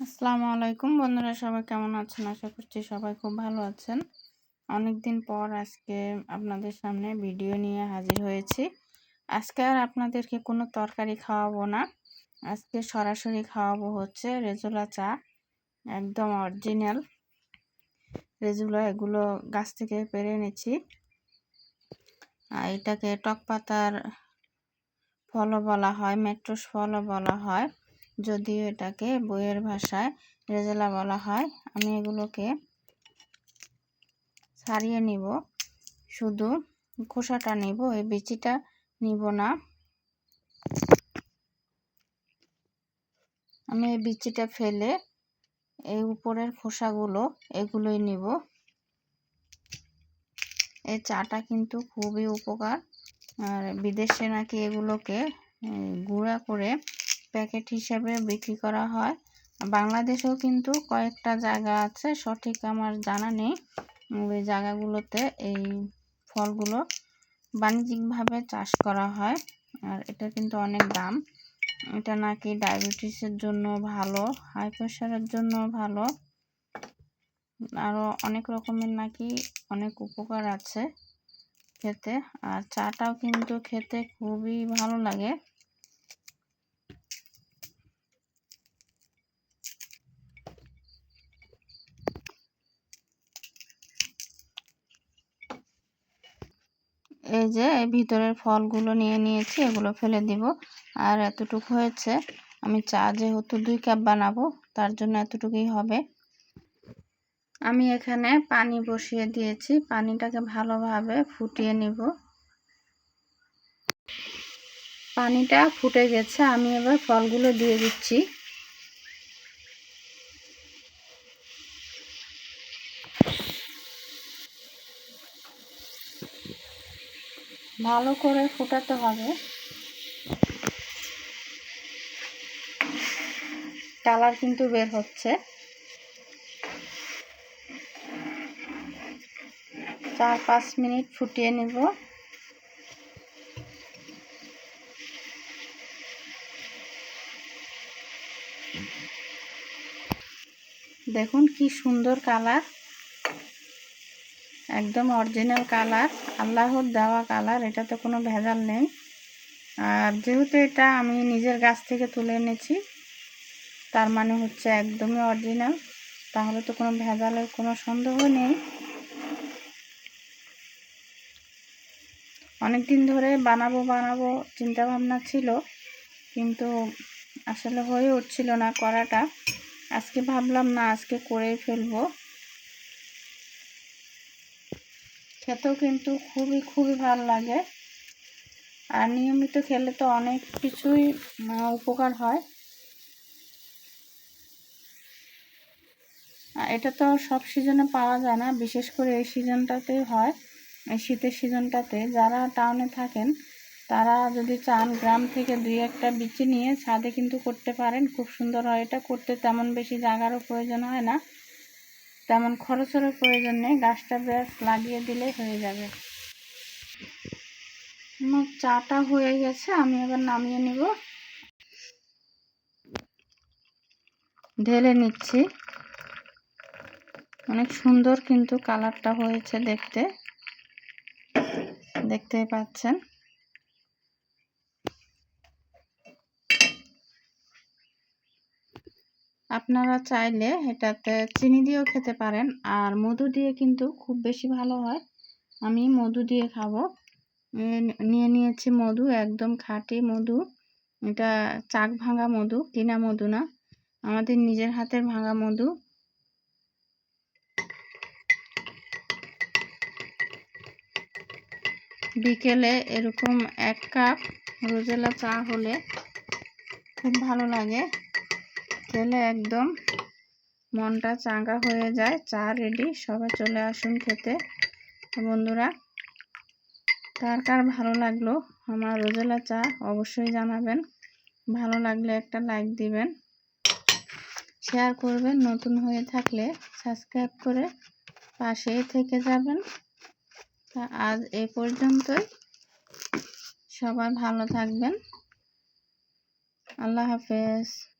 আসসালামু আলাইকুম বন্ধুরা, সবাই কেমন আছেন? আশা করছি সবাই খুব ভালো আছেন। অনেক দিন পর আজকে আপনাদের সামনে ভিডিও নিয়ে হাজির হয়েছি। আজকে আর আপনাদেরকে কোনো তরকারি খাওয়াবো না। আজকে সরাসরি খাওয়াবো হচ্ছে রেজুলা চা, একদম অরিজিনাল। রেজুলা এগুলো গাছ থেকে পেরে এনেছি। আর এটাকে টক পাতার ফলও বলা হয় মেট্রোস ফলও বলা হয়। যদিও এটাকে বইয়ের ভাষায় রেজেলা বলা হয়, আমি এগুলোকে ছাড়িয়ে নিব। শুধু খোসাটা নিব, এই বিচিটা নিব না। আমি এই বিচিটা ফেলে এই উপরের খোসাগুলো এগুলোই নিব। এই চাটা কিন্তু খুবই উপকার। আর বিদেশে নাকি এগুলোকে গুঁড়া করে প্যাকেট হিসাবে বিক্রি করা হয়। বাংলাদেশেও কিন্তু কয়েকটা জায়গা আছে, সঠিক আমার জানা নেই। ওই জায়গাগুলোতে এই ফলগুলো বাণিজ্যিকভাবে চাষ করা হয়, আর এটা কিন্তু অনেক দাম। এটা নাকি ডায়াবেটিসের জন্য ভালো, হাই প্রেশারের জন্য ভালো আরও অনেক রকমের নাকি অনেক উপকার আছে খেতে। আর চাটাও কিন্তু খেতে খুবই ভালো লাগে। এই যে ভিতরের ফলগুলো নিয়ে নিয়েছি, এগুলো ফেলে দিব। আর এতটুকু হয়েছে, আমি চা যেহেতু দুই কাপ বানাবো, তার জন্য এতটুকুই হবে। আমি এখানে পানি বসিয়ে দিয়েছি, পানিটাকে ভালোভাবে ফুটিয়ে নিব। পানিটা ফুটে গেছে, আমি এবার ফলগুলো দিয়ে দিচ্ছি। ভালো করে ফুটাতে হবে। কালার কিন্তু বের হচ্ছে। চার পাঁচ মিনিট ফুটিয়ে নেব। দেখুন কি সুন্দর কালার। একদম অরিজিনাল কালার আল্লাহর দেওয়া কালার এটাতে কোনো ভেজাল নেই। আর যেহেতু এটা আমি নিজের গাছ থেকে তুলে এনেছি, তার মানে হচ্ছে একদমই অরিজিনাল তাহলে তো কোনো ভেজালের কোনো সন্দেহ নেই। অনেক দিন ধরে বানাবো বানাবো চিন্তা ভাবনা ছিল, কিন্তু আসলে হয়ে উঠছিল না করাটা। আজকে ভাবলাম না, আজকে করেই ফেলব। খেতেও কিন্তু খুবই খুবই ভালো লাগে। আর নিয়মিত খেলে তো অনেক কিছুই উপকার হয়। এটা তো সব সিজনে পাওয়া যায় না, বিশেষ করে এই সিজনটাতেই হয়, এই শীতের সিজনটাতে। যারা টাউনে থাকেন, তারা যদি চান গ্রাম থেকে দুই একটা বিচি নিয়ে ছাদে কিন্তু করতে পারেন। খুব সুন্দর হয় এটা, করতে তেমন বেশি জায়গারও প্রয়োজন হয় না। তেমন খরচেরও প্রয়োজন নেই, গাছটা ব্যাস লাগিয়ে দিলেই হয়ে যাবে। আমার চাটা হয়ে গেছে, আমি এবার নামিয়ে নিব। ঢেলে নিচ্ছি। অনেক সুন্দর কিন্তু কালারটা হয়েছে দেখতে। দেখতেই পাচ্ছেন। আপনারা চাইলে এটাতে চিনি দিয়েও খেতে পারেন। আর মধু দিয়ে কিন্তু খুব বেশি ভালো হয়। আমি মধু দিয়ে খাব। নিয়ে নিয়েছি মধু, একদম খাঁটি মধু। এটা চাক ভাঙা মধু, কিনা মধু না। আমাদের নিজের হাতের ভাঙা মধু। বিকেলে এরকম এক কাপ রোজেলা চা হলে খুব ভালো লাগে। খেলে একদম মনটা চাঙ্গা হয়ে যায়, চা রেডি সবাই চলে আসুন খেতে। বন্ধুরা, কার কার ভালো লাগল আমার রোজেলা চা অবশ্যই জানাবেন। ভালো লাগলে একটা লাইক দিবেন। শেয়ার করবেন, নতুন হয়ে থাকলে সাবস্ক্রাইব করে পাশেই থেকে যাবেন। তা আজ এ পর্যন্তই। সবাই ভালো থাকবেন। আল্লাহ হাফেজ।